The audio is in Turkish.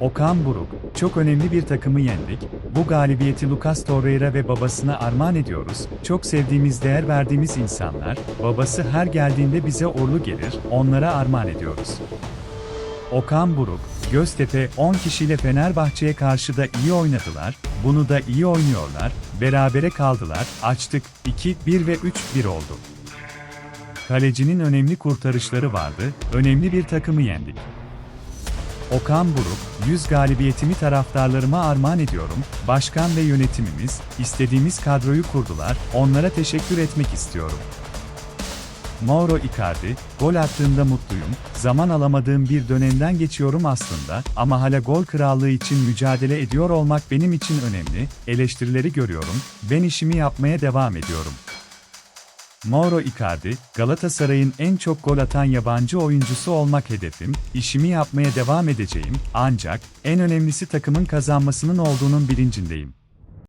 Okan Buruk, çok önemli bir takımı yendik. Bu galibiyeti Lucas Torreira ve babasına armağan ediyoruz. Çok sevdiğimiz, değer verdiğimiz insanlar, babası her geldiğinde bize uğurlu gelir, onlara armağan ediyoruz. Okan Buruk, Göztepe 10 kişiyle Fenerbahçe'ye karşı da iyi oynadılar, bunu da iyi oynuyorlar, berabere kaldılar, açtık, 2-1 ve 3-1 oldu. Kalecinin önemli kurtarışları vardı, önemli bir takımı yendik. Okan Buruk, 100 galibiyetimi taraftarlarıma armağan ediyorum. Başkan ve yönetimimiz, istediğimiz kadroyu kurdular, onlara teşekkür etmek istiyorum. Mauro Icardi, gol attığımda mutluyum, zaman alamadığım bir dönemden geçiyorum aslında ama hala gol krallığı için mücadele ediyor olmak benim için önemli, eleştirileri görüyorum, ben işimi yapmaya devam ediyorum. Mauro Icardi, Galatasaray'ın en çok gol atan yabancı oyuncusu olmak hedefim, işimi yapmaya devam edeceğim, ancak en önemlisi takımın kazanmasının olduğunun bilincindeyim.